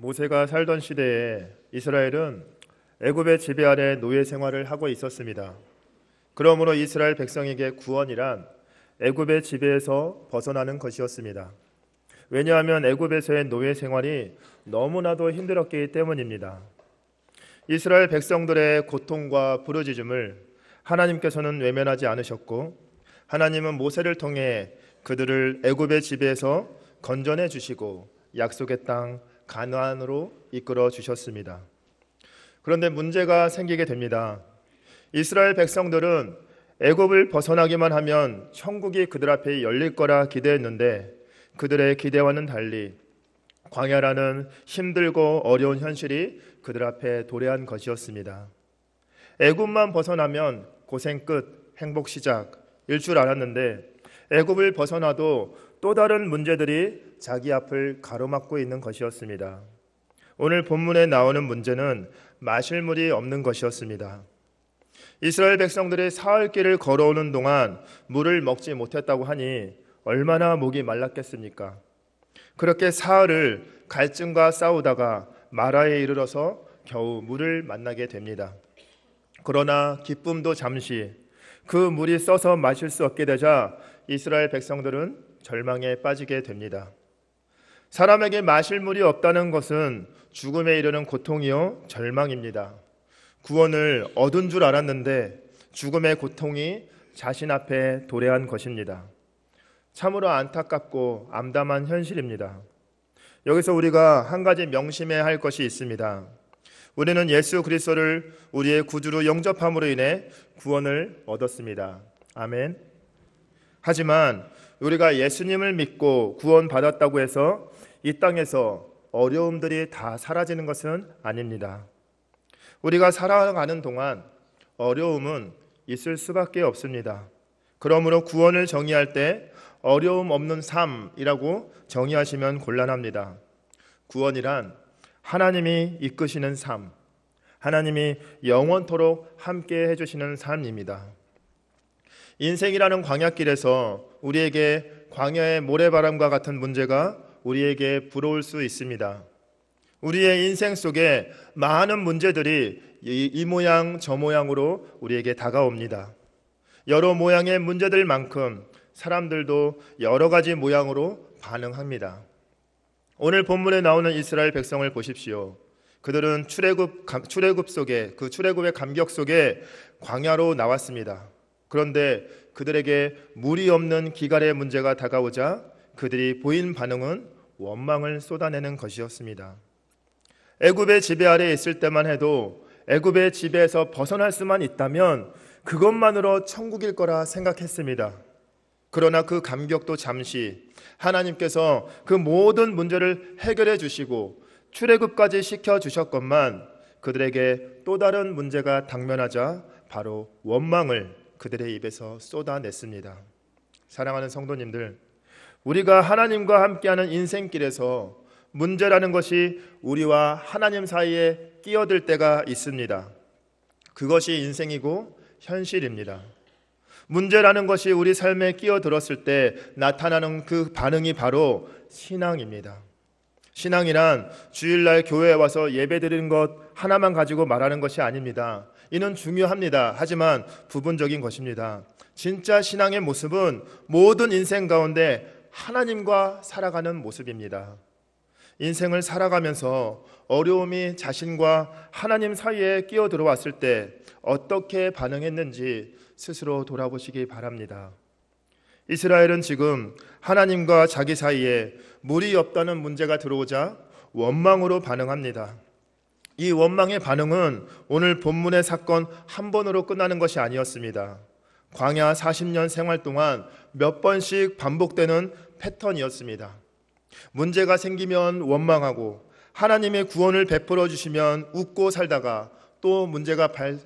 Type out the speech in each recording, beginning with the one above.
모세가 살던 시대에 이스라엘은 애굽의 지배 아래 노예 생활을 하고 있었습니다. 그러므로 이스라엘 백성에게 구원이란 애굽의 지배에서 벗어나는 것이었습니다. 왜냐하면 애굽에서의 노예 생활이 너무나도 힘들었기 때문입니다. 이스라엘 백성들의 고통과 부르짖음을 하나님께서는 외면하지 않으셨고 하나님은 모세를 통해 그들을 애굽의 지배에서 건져내 주시고 약속의 땅 가나안으로 이끌어 주셨습니다. 그런데 문제가 생기게 됩니다. 이스라엘 백성들은 애굽을 벗어나기만 하면 천국이 그들 앞에 열릴 거라 기대했는데 그들의 기대와는 달리 광야라는 힘들고 어려운 현실이 그들 앞에 도래한 것이었습니다. 애굽만 벗어나면 고생 끝, 행복 시작일 줄 알았는데 애굽을 벗어나도 또 다른 문제들이 자기 앞을 가로막고 있는 것이었습니다. 오늘 본문에 나오는 문제는 마실 물이 없는 것이었습니다. 이스라엘 백성들이 사흘 길을 걸어오는 동안 물을 먹지 못했다고 하니 얼마나 목이 말랐겠습니까? 그렇게 사흘을 갈증과 싸우다가 마라에 이르러서 겨우 물을 만나게 됩니다. 그러나 기쁨도 잠시 그 물이 써서 마실 수 없게 되자 이스라엘 백성들은 절망에 빠지게 됩니다. 사람에게 마실 물이 없다는 것은 죽음에 이르는 고통이요 절망입니다. 구원을 얻은 줄 알았는데 죽음의 고통이 자신 앞에 도래한 것입니다. 참으로 안타깝고 암담한 현실입니다. 여기서 우리가 한 가지 명심해야 할 것이 있습니다. 우리는 예수 그리스도를 우리의 구주로 영접함으로 인해 구원을 얻었습니다. 아멘. 하지만 우리가 예수님을 믿고 구원받았다고 해서 이 땅에서 어려움들이 다 사라지는 것은 아닙니다. 우리가 살아가는 동안 어려움은 있을 수밖에 없습니다. 그러므로 구원을 정의할 때 어려움 없는 삶이라고 정의하시면 곤란합니다. 구원이란 하나님이 이끄시는 삶, 하나님이 영원토록 함께 해주시는 삶입니다. 인생이라는 광야길에서 우리에게 광야의 모래바람과 같은 문제가 우리에게 불어올 수 있습니다. 우리의 인생 속에 많은 문제들이 이, 이 모양 저 모양으로 우리에게 다가옵니다. 여러 모양의 문제들만큼 사람들도 여러 가지 모양으로 반응합니다. 오늘 본문에 나오는 이스라엘 백성을 보십시오. 그들은 출애굽 출애굽 속에 그 출애굽의 감격 속에 광야로 나왔습니다. 그런데 그들에게 물이 없는 기갈의 문제가 다가오자 그들이 보인 반응은 원망을 쏟아내는 것이었습니다. 애굽의 지배 아래 있을 때만 해도 애굽의 지배에서 벗어날 수만 있다면 그것만으로 천국일 거라 생각했습니다. 그러나 그 감격도 잠시 하나님께서 그 모든 문제를 해결해 주시고 출애굽까지 시켜 주셨건만 그들에게 또 다른 문제가 당면하자 바로 원망을 그들의 입에서 쏟아냈습니다. 사랑하는 성도님들, 우리가 하나님과 함께하는 인생길에서 문제라는 것이 우리와 하나님 사이에 끼어들 때가 있습니다. 그것이 인생이고 현실입니다. 문제라는 것이 우리 삶에 끼어들었을 때 나타나는 그 반응이 바로 신앙입니다. 신앙이란 주일날 교회에 와서 예배 드리는 것 하나만 가지고 말하는 것이 아닙니다. 이는 중요합니다. 하지만 부분적인 것입니다. 진짜 신앙의 모습은 모든 인생 가운데 하나님과 살아가는 모습입니다. 인생을 살아가면서 어려움이 자신과 하나님 사이에 끼어 들어왔을 때 어떻게 반응했는지 스스로 돌아보시기 바랍니다. 이스라엘은 지금 하나님과 자기 사이에 물이 없다는 문제가 들어오자 원망으로 반응합니다. 이 원망의 반응은 오늘 본문의 사건 한 번으로 끝나는 것이 아니었습니다. 광야 40년 생활 동안 몇 번씩 반복되는 패턴이었습니다. 문제가 생기면 원망하고 하나님의 구원을 베풀어 주시면 웃고 살다가 또 문제가 발,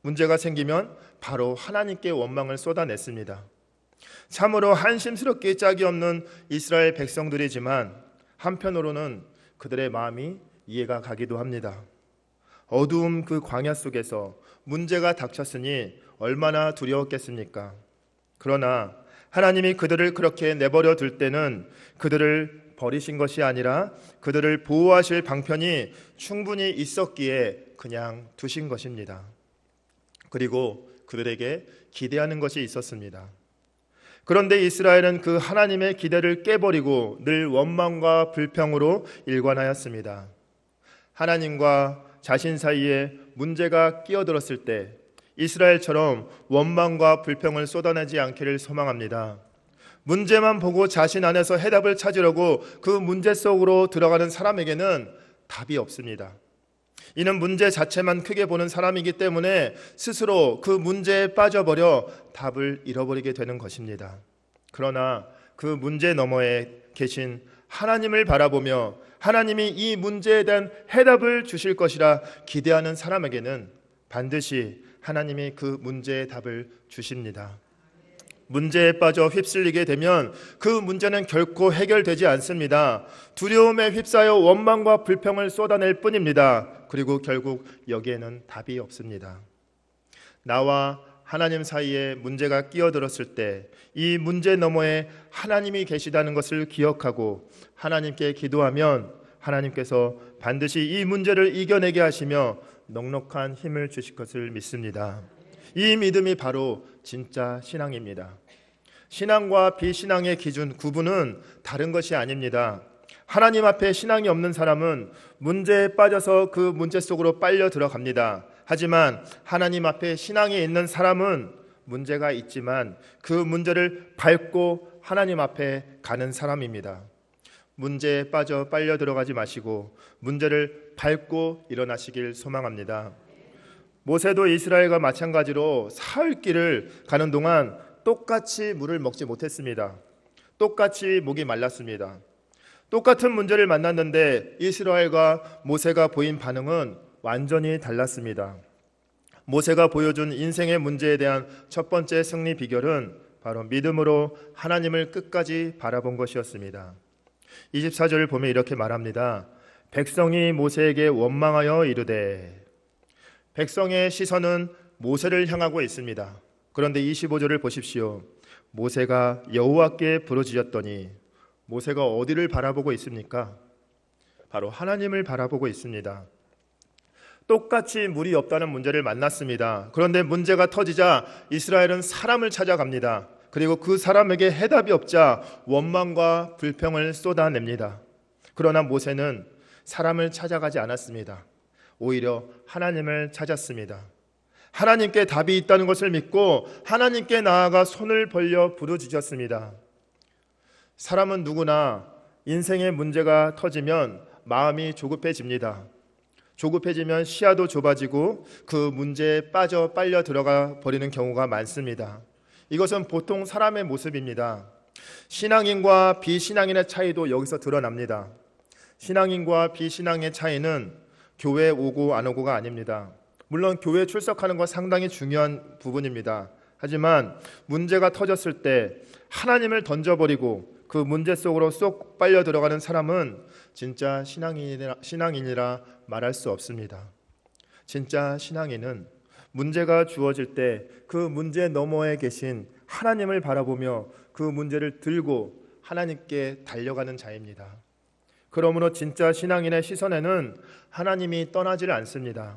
문제가 생기면 바로 하나님께 원망을 쏟아냈습니다. 참으로 한심스럽게 짝이 없는 이스라엘 백성들이지만 한편으로는 그들의 마음이 이해가 가기도 합니다. 어두움 그 광야 속에서 문제가 닥쳤으니 얼마나 두려웠겠습니까? 그러나 하나님이 그들을 그렇게 내버려 둘 때는 그들을 버리신 것이 아니라 그들을 보호하실 방편이 충분히 있었기에 그냥 두신 것입니다. 그리고 그들에게 기대하는 것이 있었습니다. 그런데 이스라엘은 그 하나님의 기대를 깨버리고 늘 원망과 불평으로 일관하였습니다. 하나님과 자신 사이에 문제가 끼어들었을 때 이스라엘처럼 원망과 불평을 쏟아내지 않기를 소망합니다. 문제만 보고 자신 안에서 해답을 찾으려고 그 문제 속으로 들어가는 사람에게는 답이 없습니다. 이는 문제 자체만 크게 보는 사람이기 때문에 스스로 그 문제에 빠져버려 답을 잃어버리게 되는 것입니다. 그러나 그 문제 너머에 계신 하나님을 바라보며 하나님이 이 문제에 대한 해답을 주실 것이라 기대하는 사람에게는 반드시 하나님이 그 문제의 답을 주십니다. 문제에 빠져 휩쓸리게 되면 그 문제는 결코 해결되지 않습니다. 두려움에 휩싸여 원망과 불평을 쏟아낼 뿐입니다. 그리고 결국 여기에는 답이 없습니다. 나와 하나님 사이에 문제가 끼어들었을 때 이 문제 너머에 하나님이 계시다는 것을 기억하고 하나님께 기도하면 하나님께서 반드시 이 문제를 이겨내게 하시며 넉넉한 힘을 주실 것을 믿습니다. 이 믿음이 바로 진짜 신앙입니다. 신앙과 비신앙의 기준 구분은 다른 것이 아닙니다. 하나님 앞에 신앙이 없는 사람은 문제에 빠져서 그 문제 속으로 빨려 들어갑니다. 하지만 하나님 앞에 신앙이 있는 사람은 문제가 있지만 그 문제를 밟고 하나님 앞에 가는 사람입니다. 문제에 빠져 빨려 들어가지 마시고 문제를 밟고 일어나시길 소망합니다. 모세도 이스라엘과 마찬가지로 사흘 길을 가는 동안 똑같이 물을 먹지 못했습니다. 똑같이 목이 말랐습니다. 똑같은 문제를 만났는데 이스라엘과 모세가 보인 반응은 완전히 달랐습니다. 모세가 보여준 인생의 문제에 대한 첫 번째 승리 비결은 바로 믿음으로 하나님을 끝까지 바라본 것이었습니다. 24절을 보면 이렇게 말합니다. 백성이 모세에게 원망하여 이르되 백성의 시선은 모세를 향하고 있습니다. 그런데 25절을 보십시오. 모세가 여호와께 부르짖었더니 모세가 어디를 바라보고 있습니까? 바로 하나님을 바라보고 있습니다. 똑같이 물이 없다는 문제를 만났습니다. 그런데 문제가 터지자 이스라엘은 사람을 찾아갑니다. 그리고 그 사람에게 해답이 없자 원망과 불평을 쏟아냅니다. 그러나 모세는 사람을 찾아가지 않았습니다. 오히려 하나님을 찾았습니다. 하나님께 답이 있다는 것을 믿고 하나님께 나아가 손을 벌려 부르짖었습니다. 사람은 누구나 인생의 문제가 터지면 마음이 조급해집니다. 조급해지면 시야도 좁아지고 그 문제에 빠져 빨려 들어가 버리는 경우가 많습니다. 이것은 보통 사람의 모습입니다. 신앙인과 비신앙인의 차이도 여기서 드러납니다. 신앙인과 비신앙의 차이는 교회 오고 안 오고가 아닙니다. 물론 교회 출석하는 건 상당히 중요한 부분입니다. 하지만 문제가 터졌을 때 하나님을 던져버리고 그 문제 속으로 쏙 빨려 들어가는 사람은 진짜 신앙인이라, 신앙인이라 말할 수 없습니다. 진짜 신앙인은 문제가 주어질 때 그 문제 너머에 계신 하나님을 바라보며 그 문제를 들고 하나님께 달려가는 자입니다. 그러므로 진짜 신앙인의 시선에는 하나님이 떠나지를 않습니다.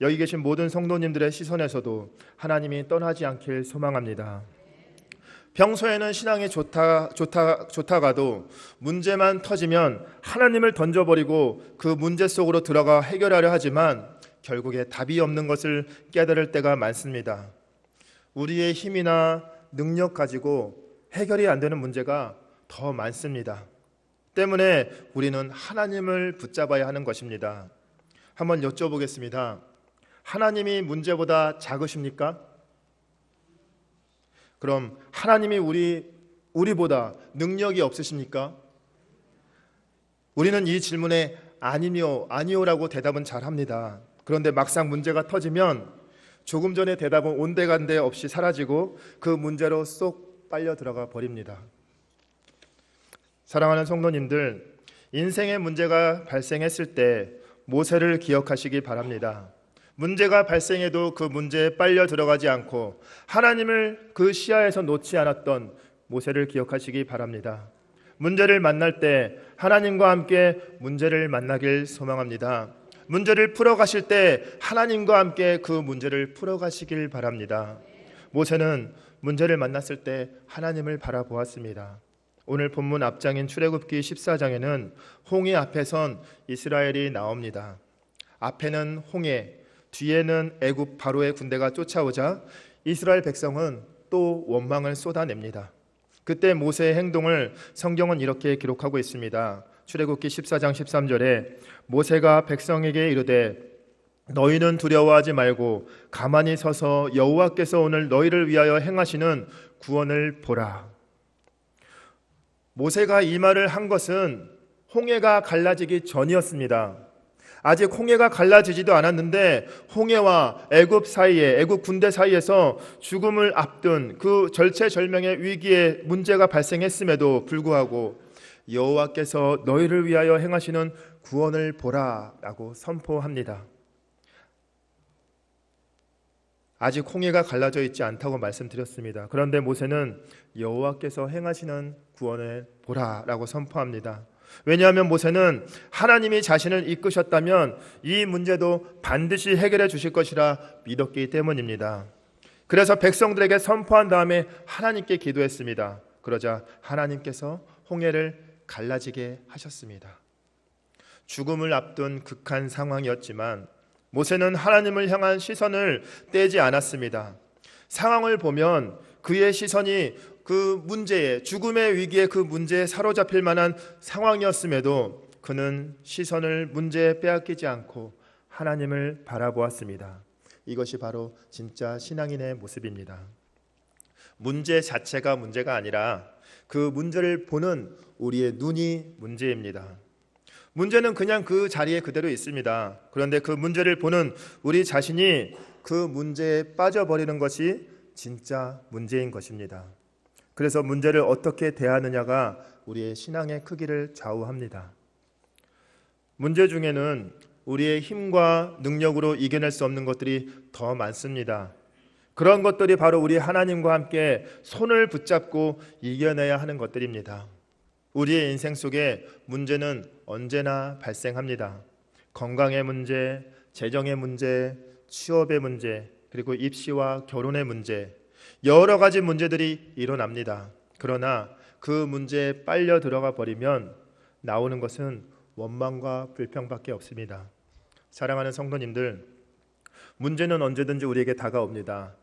여기 계신 모든 성도님들의 시선에서도 하나님이 떠나지 않길 소망합니다. 평소에는 신앙이 좋다, 좋다, 좋다가도 문제만 터지면 하나님을 던져버리고 그 문제 속으로 들어가 해결하려 하지만 결국에 답이 없는 것을 깨달을 때가 많습니다. 우리의 힘이나 능력 가지고 해결이 안 되는 문제가 더 많습니다. 때문에 우리는 하나님을 붙잡아야 하는 것입니다. 한번 여쭤보겠습니다. 하나님이 문제보다 작으십니까? 그럼 하나님이 우리 우리보다 능력이 없으십니까? 우리는 이 질문에 아니요, 아니요라고 대답은 잘 합니다. 그런데 막상 문제가 터지면 조금 전에 대답은 온데간데 없이 사라지고 그 문제로 쏙 빨려 들어가 버립니다. 사랑하는 성도님들, 인생의 문제가 발생했을 때 모세를 기억하시기 바랍니다. 문제가 발생해도 그 문제에 빨려 들어가지 않고 하나님을 그 시야에서 놓지 않았던 모세를 기억하시기 바랍니다. 문제를 만날 때 하나님과 함께 문제를 만나길 소망합니다. 문제를 풀어가실 때 하나님과 함께 그 문제를 풀어가시길 바랍니다. 모세는 문제를 만났을 때 하나님을 바라보았습니다. 오늘 본문 앞장인 출애굽기 14장에는 홍해 앞에 선 이스라엘이 나옵니다. 앞에는 홍해, 뒤에는 애굽 바로의 군대가 쫓아오자 이스라엘 백성은 또 원망을 쏟아냅니다. 그때 모세의 행동을 성경은 이렇게 기록하고 있습니다. 출애굽기 14장 13절에 모세가 백성에게 이르되 너희는 두려워하지 말고 가만히 서서 여호와께서 오늘 너희를 위하여 행하시는 구원을 보라. 모세가 이 말을 한 것은 홍해가 갈라지기 전이었습니다. 아직 홍해가 갈라지지도 않았는데 홍해와 애굽 사이에 애굽 군대 사이에서 죽음을 앞둔 그 절체절명의 위기에 문제가 발생했음에도 불구하고 여호와께서 너희를 위하여 행하시는 구원을 보라라고 선포합니다. 아직 홍해가 갈라져 있지 않다고 말씀드렸습니다. 그런데 모세는 여호와께서 행하시는 구원을 보라라고 선포합니다. 왜냐하면 모세는 하나님이 자신을 이끄셨다면 이 문제도 반드시 해결해 주실 것이라 믿었기 때문입니다. 그래서 백성들에게 선포한 다음에 하나님께 기도했습니다. 그러자 하나님께서 홍해를 갈라지게 하셨습니다. 죽음을 앞둔 극한 상황이었지만 모세는 하나님을 향한 시선을 떼지 않았습니다. 상황을 보면 그의 시선이 그 문제에 죽음의 위기에 그 문제에 사로잡힐 만한 상황이었음에도 그는 시선을 문제에 빼앗기지 않고 하나님을 바라보았습니다. 이것이 바로 진짜 신앙인의 모습입니다. 문제 자체가 문제가 아니라 그 문제를 보는 우리의 눈이 문제입니다. 문제는 그냥 그 자리에 그대로 있습니다. 그런데 그 문제를 보는 우리 자신이 그 문제에 빠져버리는 것이 진짜 문제인 것입니다. 그래서 문제를 어떻게 대하느냐가 우리의 신앙의 크기를 좌우합니다. 문제 중에는 우리의 힘과 능력으로 이겨낼 수 없는 것들이 더 많습니다. 그런 것들이 바로 우리 하나님과 함께 손을 붙잡고 이겨내야 하는 것들입니다. 우리의 인생 속에 문제는 언제나 발생합니다. 건강의 문제, 재정의 문제, 취업의 문제, 그리고 입시와 결혼의 문제, 여러 가지 문제들이 일어납니다. 그러나 그 문제에 빨려 들어가 버리면 나오는 것은 원망과 불평밖에 없습니다. 사랑하는 성도님들, 문제는 언제든지 우리에게 다가옵니다.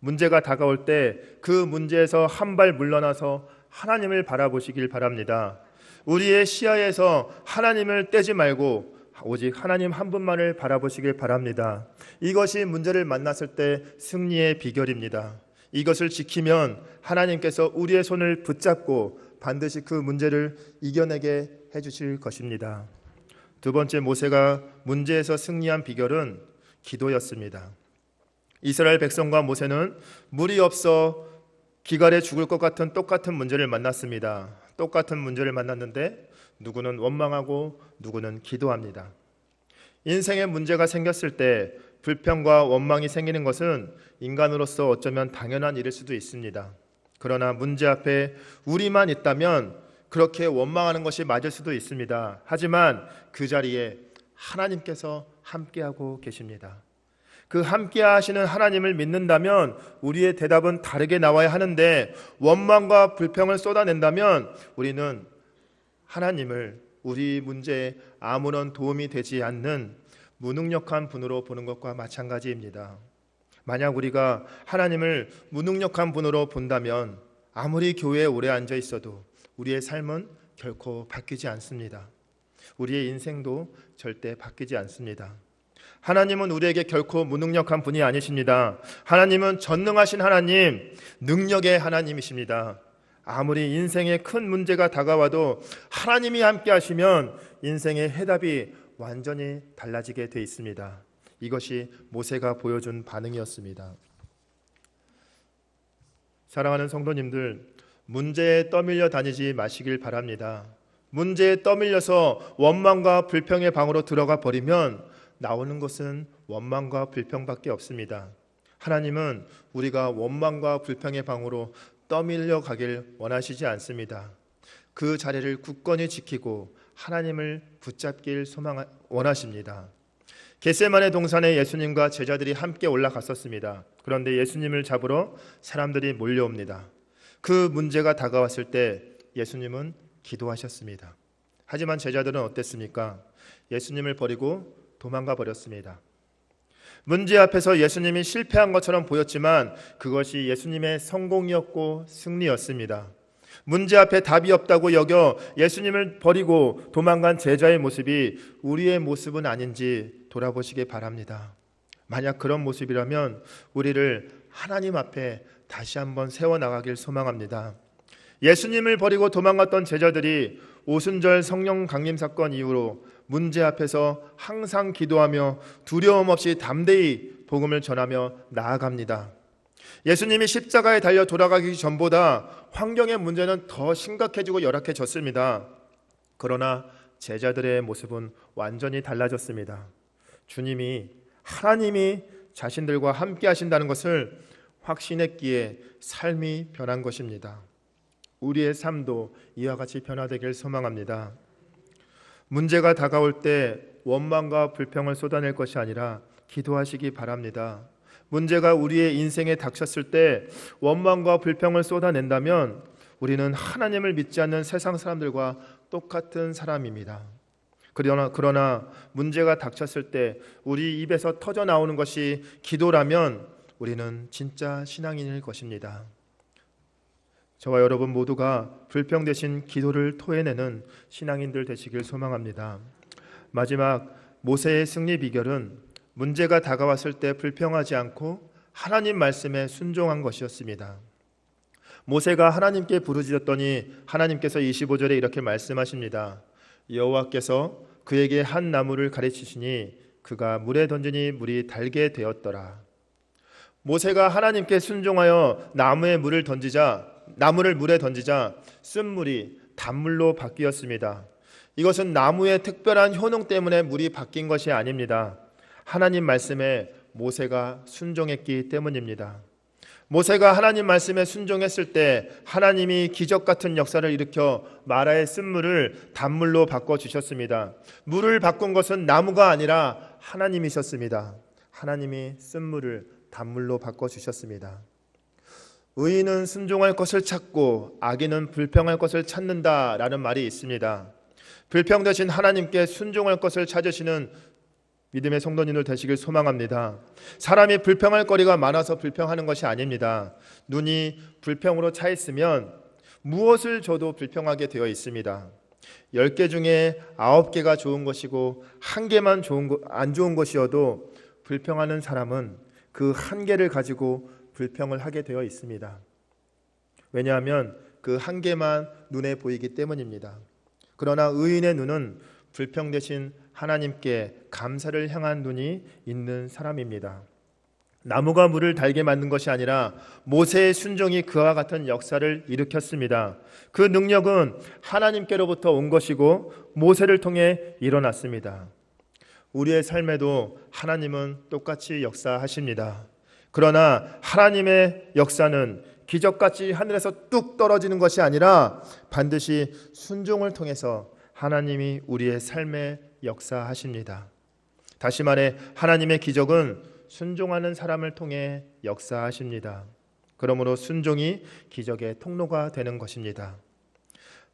문제가 다가올 때 그 문제에서 한 발 물러나서 하나님을 바라보시길 바랍니다. 우리의 시야에서 하나님을 떼지 말고 오직 하나님 한 분만을 바라보시길 바랍니다. 이것이 문제를 만났을 때 승리의 비결입니다. 이것을 지키면 하나님께서 우리의 손을 붙잡고 반드시 그 문제를 이겨내게 해 주실 것입니다. 두 번째 모세가 문제에서 승리한 비결은 기도였습니다. 이스라엘 백성과 모세는 물이 없어 기갈에 죽을 것 같은 똑같은 문제를 만났습니다. 똑같은 문제를 만났는데 누구는 원망하고 누구는 기도합니다. 인생에 문제가 생겼을 때 불평과 원망이 생기는 것은 인간으로서 어쩌면 당연한 일일 수도 있습니다. 그러나 문제 앞에 우리만 있다면 그렇게 원망하는 것이 맞을 수도 있습니다. 하지만 그 자리에 하나님께서 함께하고 계십니다. 그 함께 하시는 하나님을 믿는다면 우리의 대답은 다르게 나와야 하는데 원망과 불평을 쏟아낸다면 우리는 하나님을 우리 문제에 아무런 도움이 되지 않는 무능력한 분으로 보는 것과 마찬가지입니다. 만약 우리가 하나님을 무능력한 분으로 본다면 아무리 교회에 오래 앉아 있어도 우리의 삶은 결코 바뀌지 않습니다. 우리의 인생도 절대 바뀌지 않습니다. 하나님은 우리에게 결코 무능력한 분이 아니십니다. 하나님은 전능하신 하나님, 능력의 하나님이십니다. 아무리 인생에 큰 문제가 다가와도 하나님이 함께 하시면 인생의 해답이 완전히 달라지게 돼 있습니다. 이것이 모세가 보여준 반응이었습니다. 사랑하는 성도님들, 문제에 떠밀려 다니지 마시길 바랍니다. 문제에 떠밀려서 원망과 불평의 방으로 들어가 버리면 나오는 것은 원망과 불평밖에 없습니다. 하나님은 우리가 원망과 불평의 방으로 떠밀려 가길 원하시지 않습니다. 그 자리를 굳건히 지키고 하나님을 붙잡길 소망 원하십니다. 겟세만의 동산에 예수님과 제자들이 함께 올라갔었습니다. 그런데 예수님을 잡으러 사람들이 몰려옵니다. 그 문제가 다가왔을 때 예수님은 기도하셨습니다. 하지만 제자들은 어땠습니까? 예수님을 버리고 도망가 버렸습니다. 문제 앞에서 예수님이 실패한 것처럼 보였지만 그것이 예수님의 성공이었고 승리였습니다. 문제 앞에 답이 없다고 여겨 예수님을 버리고 도망간 제자의 모습이 우리의 모습은 아닌지 돌아보시기 바랍니다. 만약 그런 모습이라면 우리를 하나님 앞에 다시 한번 세워 나가길 소망합니다. 예수님을 버리고 도망갔던 제자들이 오순절 성령 강림 사건 이후로 문제 앞에서 항상 기도하며 두려움 없이 담대히 복음을 전하며 나아갑니다. 예수님이 십자가에 달려 돌아가기 전보다 환경의 문제는 더 심각해지고 열악해졌습니다. 그러나 제자들의 모습은 완전히 달라졌습니다. 주님이 하나님이 자신들과 함께 하신다는 것을 확신했기에 삶이 변한 것입니다. 우리의 삶도 이와 같이 변화되길 소망합니다. 문제가 다가올 때 원망과 불평을 쏟아낼 것이 아니라 기도하시기 바랍니다. 문제가 우리의 인생에 닥쳤을 때 원망과 불평을 쏟아낸다면 우리는 하나님을 믿지 않는 세상 사람들과 똑같은 사람입니다. 그러나 그러나 문제가 닥쳤을 때 우리 입에서 터져 나오는 것이 기도라면 우리는 진짜 신앙인일 것입니다. 저와 여러분 모두가 불평 대신 기도를 토해내는 신앙인들 되시길 소망합니다. 마지막 모세의 승리 비결은 문제가 다가왔을 때 불평하지 않고 하나님 말씀에 순종한 것이었습니다. 모세가 하나님께 부르짖었더니 하나님께서 25절에 이렇게 말씀하십니다. 여호와께서 그에게 한 나무를 가르치시니 그가 물에 던지니 물이 달게 되었더라. 모세가 하나님께 순종하여 나무에 물을 던지자 나무를 물에 던지자 쓴물이 단물로 바뀌었습니다. 이것은 나무의 특별한 효능 때문에 물이 바뀐 것이 아닙니다. 하나님 말씀에 모세가 순종했기 때문입니다. 모세가 하나님 말씀에 순종했을 때 하나님이 기적 같은 역사를 일으켜 마라의 쓴물을 단물로 바꿔 주셨습니다. 물을 바꾼 것은 나무가 아니라 하나님이셨습니다. 하나님이 쓴물을 단물로 바꿔 주셨습니다. 의인은 순종할 것을 찾고 악인은 불평할 것을 찾는다라는 말이 있습니다. 불평 대신 하나님께 순종할 것을 찾으시는 믿음의 성도님들 되시길 소망합니다. 사람이 불평할 거리가 많아서 불평하는 것이 아닙니다. 눈이 불평으로 차 있으면 무엇을 줘도 불평하게 되어 있습니다. 10개 중에 9개가 좋은 것이고 한 개만 좋은 거, 안 좋은 것이어도 불평하는 사람은 그 한 개를 가지고 불평을 하게 되어 있습니다. 왜냐하면 그 한 개만 눈에 보이기 때문입니다. 그러나 의인의 눈은 불평 대신 하나님께 감사를 향한 눈이 있는 사람입니다. 나무가 물을 달게 만든 것이 아니라 모세의 순종이 그와 같은 역사를 일으켰습니다. 그 능력은 하나님께로부터 온 것이고 모세를 통해 일어났습니다. 우리의 삶에도 하나님은 똑같이 역사하십니다. 그러나 하나님의 역사는 기적같이 하늘에서 뚝 떨어지는 것이 아니라 반드시 순종을 통해서 하나님이 우리의 삶에 역사하십니다. 다시 말해 하나님의 기적은 순종하는 사람을 통해 역사하십니다. 그러므로 순종이 기적의 통로가 되는 것입니다.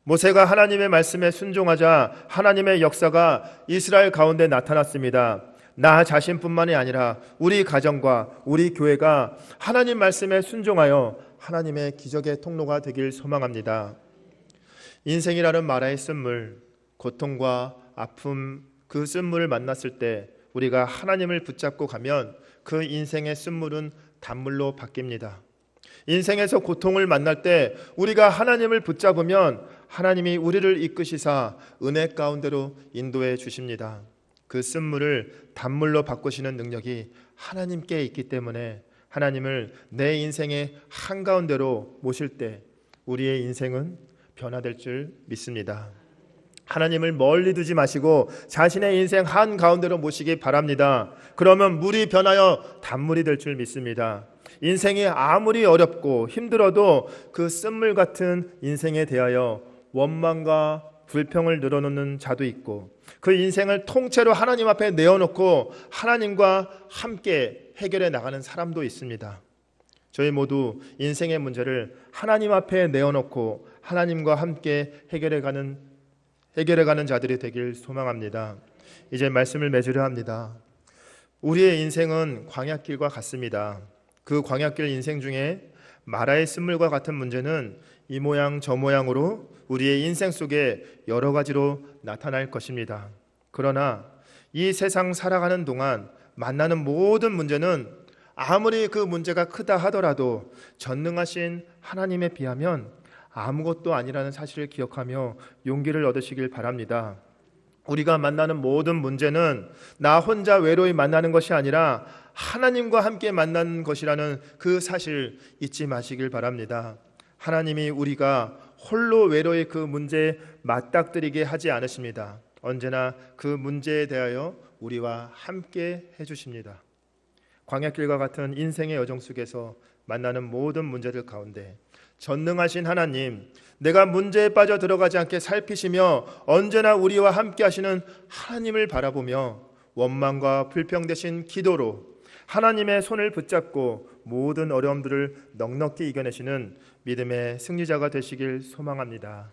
모세가 하나님의 말씀에 순종하자 하나님의 역사가 이스라엘 가운데 나타났습니다. 나 자신뿐만이 아니라 우리 가정과 우리 교회가 하나님 말씀에 순종하여 하나님의 기적의 통로가 되길 소망합니다. 인생이라는 마라의 쓴물, 고통과 아픔 그 쓴물을 만났을 때 우리가 하나님을 붙잡고 가면 그 인생의 쓴물은 단물로 바뀝니다. 인생에서 고통을 만날 때 우리가 하나님을 붙잡으면 하나님이 우리를 이끄시사 은혜 가운데로 인도해 주십니다. 그 쓴물을 단물로 바꾸시는 능력이 하나님께 있기 때문에 하나님을 내 인생의 한가운데로 모실 때 우리의 인생은 변화될 줄 믿습니다. 하나님을 멀리 두지 마시고 자신의 인생 한 가운데로 모시기 바랍니다. 그러면 물이 변하여 단물이 될 줄 믿습니다. 인생이 아무리 어렵고 힘들어도 그 쓴물 같은 인생에 대하여 원망과 불평을 늘어놓는 자도 있고 그 인생을 통째로 하나님 앞에 내어놓고 하나님과 함께 해결해 나가는 사람도 있습니다. 저희 모두 인생의 문제를 하나님 앞에 내어놓고 하나님과 함께 해결해 가는 해결해 가는 자들이 되길 소망합니다. 이제 말씀을 맺으려 합니다. 우리의 인생은 광야길과 같습니다. 그 광야길 인생 중에 마라의 쓴물과 같은 문제는 이 모양 저 모양으로 우리의 인생 속에 여러 가지로 나타날 것입니다. 그러나 이 세상 살아가는 동안 만나는 모든 문제는 아무리 그 문제가 크다 하더라도 전능하신 하나님에 비하면 아무것도 아니라는 사실을 기억하며 용기를 얻으시길 바랍니다. 우리가 만나는 모든 문제는 나 혼자 외로이 만나는 것이 아니라 하나님과 함께 만나는 것이라는 그 사실 잊지 마시길 바랍니다. 하나님이 우리가 홀로 외로이 그 문제에 맞닥뜨리게 하지 않으십니다. 언제나 그 문제에 대하여 우리와 함께 해주십니다. 광야길과 같은 인생의 여정 속에서 만나는 모든 문제들 가운데 전능하신 하나님, 내가 문제에 빠져 들어가지 않게 살피시며 언제나 우리와 함께 하시는 하나님을 바라보며 원망과 불평 대신 기도로 하나님의 손을 붙잡고 모든 어려움들을 넉넉히 이겨내시는 믿음의 승리자가 되시길 소망합니다.